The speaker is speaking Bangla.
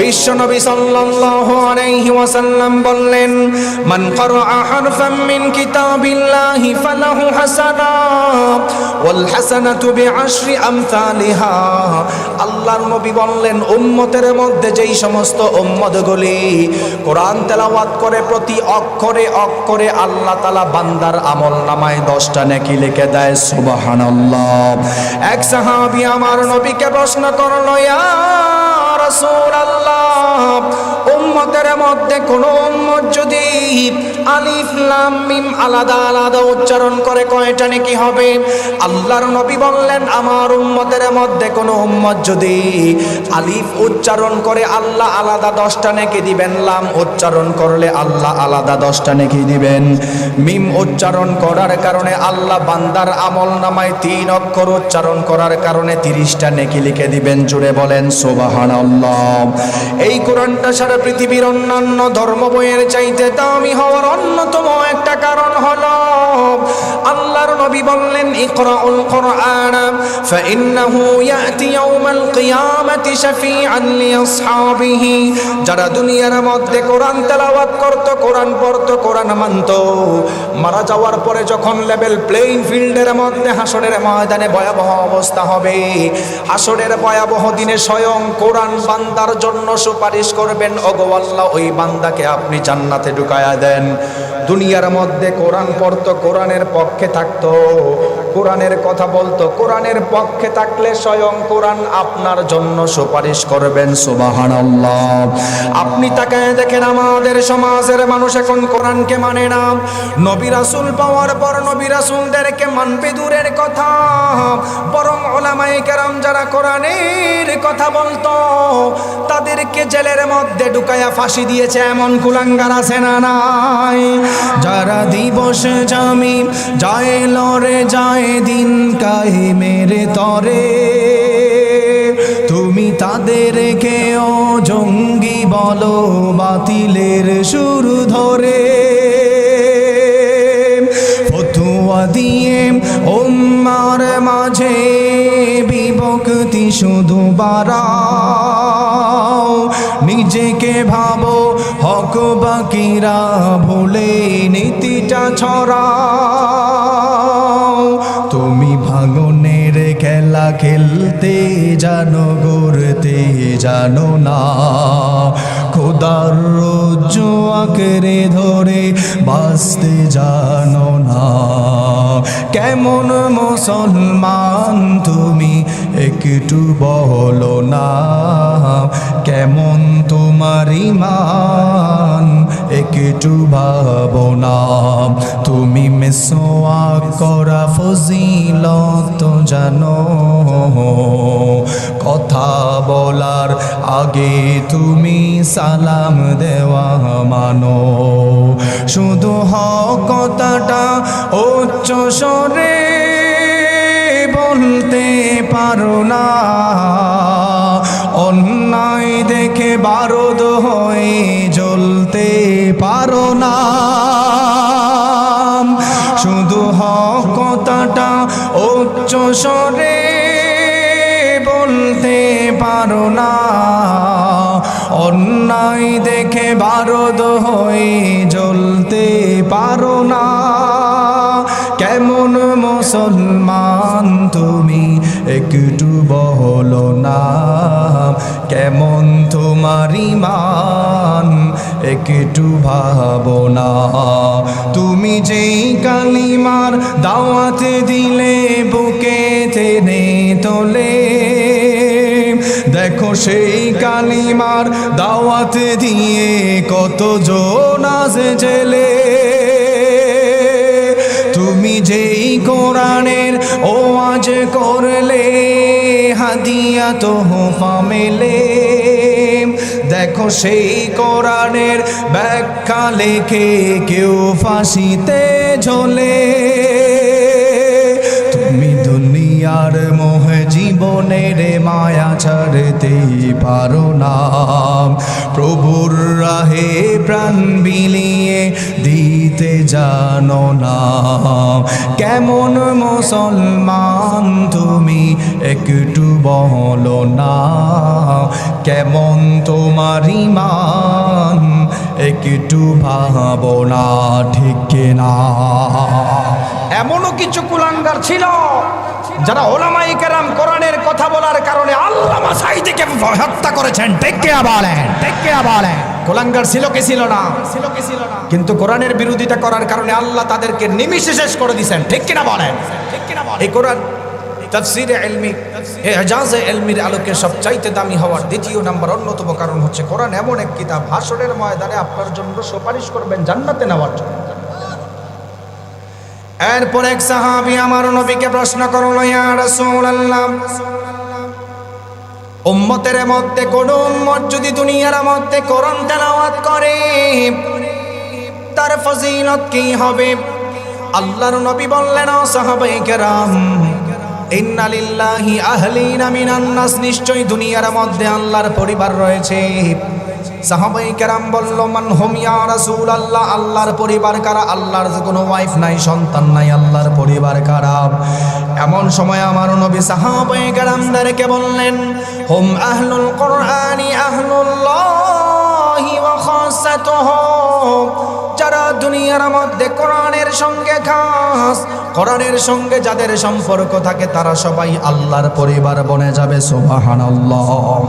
বিশ্বনবী সাল্লাল্লাহু আলাইহি ওয়াসাল্লাম বললেন, মান ক্বারা হারফাম মিন কিতাবিল্লাহি ফালাহু হাসানা, ওয়াল হাসানাতু বিআশরি আমসালিহা। আল্লাহর নবী বললেন, উম্মতের মধ্যে যেই সমস্ত উম্মতগুলি কোরআন তেলাওয়াত করে প্রতি অক্ষরে অক্ষরে আল্লাহ তাআলা বান্দার আমল নামায় দশটা নেকি লিখে দেয়, সুবহানাল্লাহ। এক সাহাবী আমার নবীকে প্রশ্ন করল, ইয়া রাসূলুল্লাহ আল্লাহ উম্মতের মধ্যে কোন উম্মত যদি আলিফ, লাম, মিম আলাদা আলাদা উচ্চারণ করে, কয়টা নাকি হবে? আল্লাহর নবী বললেন, আমার উম্মতের মধ্যে কোন উম্মত যদি আলিফ উচ্চারণ করে, আল্লাহ আলাদা দশটা নাকি দিবেন? লাম উচ্চারণ করলে আল্লাহ আলাদা দশটা নাকি দিবেন? মিম উচ্চারণ করার কারণে আল্লাহ বান্দার আমল নামায় তিন অক্ষর উচ্চারণ করার কারণে তিরিশটা নেকি লিখে দিবেন। জুড়ে বলেন সোবাহান এই কোরআনটা সারা পৃথিবীর অন্যান্য ধর্ম বইয়ের চাইতে দামি হওয়ার অন্যতম একটা কারণ হল, আল্লাহর নবী বললেন, ইকরাউল কোরআন শাফিআন লিআসহাবিহি যারা দুনিয়ার মধ্যে কোরআন তেলাওয়াত করত, কোরআন পড়ত, কোরআন মানত, মারা যাওয়ার পরে যখন লেভেল প্লেইং ফিল্ডের মধ্যে হাসরের ময়দানে ভয়াবহ অবস্থা হবে, হাসরের ভয়াবহ দিনে স্বয়ং কোরআন বান্দার জন্য সুপারিশ করবেন, ওগো আল্লাহ ওই বান্দাকে আপনি জান্নাতে ঢুকায়া দেন। দুনিয়ার মধ্যে কোরআন পড়তো, কোরআনের পক্ষে থাকতো। কোরআনের কথা বলতো, কোরআনের পক্ষে থাকলে স্বয়ং কোরআন আপনার জন্য সুপারিশ করবেন সুবাহান আপনি তাকায় দেখেন আমাদের সমাজের মানুষ এখন কোরআনকে মানে না। নবী রাসূল পাওয়ার পর নবী রাসূলদেরকে মানবে দূরের কথা। বরং ওলামায়ে কেরাম যারা কোরআনের কথা বলতো, তাদেরকে জেলের মধ্যে ঢুকায়া ফাঁসি দিয়েছে, এমন কুলাঙ্গার আছে না নাই? যারা দিবস জামি, যায় লরে যায় দিন কাই মেরে তরে। তুমি তাদেরকে ও জঙ্গি বলো, বাতিলের শুরু ধরে। ফতুয়া দিয়ে ওম্মার মাঝে বিভক্তি শুধু বাড়াও। নিজেকে ভাবো, হক বাকিরা ভুলে নীতিটা ছড়াও। তুমি ভাঙনের খেলা খেলতে জানো, গড়তে জানো না। খোদার আঁকড়ে ধরে বাঁচতে জানো না। কেমন মুসলমান তুমি একটু বলো না। কেমন তোমার ইমান? একটু ভাবনা তুমি মেসোয়া করা তো জানো। কথা বলার আগে তুমি সালাম দেওয়া মানো। শুধু হ কথাটা উচ্চ স্বরে বলতে পারো না। অন্যায় দেখে বারদ হয়ে পারো না শুধু হক কথাটা উচ্চ স্বরে বলতে পারো না। অন্যায় দেখে বারদ হয়ে জ্বলতে পারো না। কেমন মুসলমান তুমি একটু বহল না। কেমন তোমার ইমান একটু ভাবনা তুমি যেই কালিমার দাওয়াত দিলে বুকে তেনে তোলে দেখো সেই কালিমার দাওয়াত দিয়ে কত জোনাজ জেলে। তুমি যেই কোরআনের ও আজ করলে, হাদিয়া তো মেলে। দেখো সেই কোরআনের ব্যাখ্যা লেখে কেউ ফাঁসিতে ঝোলে। জীবনের মায়া ছাড়তে পারো না। প্রভুর রাহে প্রাণ বিলিয়ে দিতে জানো না। কেমন মুসলমান তুমি একটু বলো না। কেমন তোমার ইমান একটু ভাবো না, ঠিক না এমনও কিছু কুলাঙ্গার ছিল যারা ওলামাই কেরাম কোরআনের কথা বলার কারণে আল্লামা সাইদিকে হত্যা করেছেন। টেকে বলেন টেকে বলেন। কোলাঙ্গার ছিল কি ছিল না? ছিল কি ছিল না কিন্তু কোরআনের বিরোধিতা করার কারণে আল্লাহ তাদেরকে নিমিষে শেষ করে দিয়েছেন। ঠিক কিনা বলেন? ঠিক কিনা বলেন এই কোরআন তফসিরে এলমি এজাজে এলমির আলোকে সবচাইতে দামি হওয়ার দ্বিতীয় নাম্বার অন্যতম কারণ হচ্ছে কোরআন এমন এক কিতাব হাসরের ময়দানে আপনার জন্য সুপারিশ করবেন জান্নাতে নেওয়ার জন্য। এরপর এক সাহাবি আমার নবীকে প্রশ্ন করল, ইয়া রাসূলুল্লাহ, উম্মতের মধ্যে কোন উম্মত যদি দুনিয়ার মধ্যে কোরআন তেলাওয়াত করে, তার ফজিলত কি হবে? আল্লাহর নবী বললেন, ও সাহাবায়ে কেরাম ইন্না লিল্লাহি আহলিনা মিনান নাস নিশ্চয় দুনিয়ার মধ্যে আল্লাহর পরিবার রয়েছে। সাহাবাই কেরাম বলল, মান হোম ইয়া আল্লাহ আল্লাহর পরিবার কারা? আল্লাহর কোনো ওয়াইফ নাই, সন্তান নাই, আল্লাহর পরিবার কারা? এমন সময় আমার নবী সাহাবাই বললেন, হোম যারা দুনিয়ার মধ্যে কোরআনের সঙ্গে খাস, কোরআনের সঙ্গে যাদের সম্পর্ক থাকে, তারা সবাই আল্লাহর পরিবার বনে যাবে, সুবহানাল্লাহ।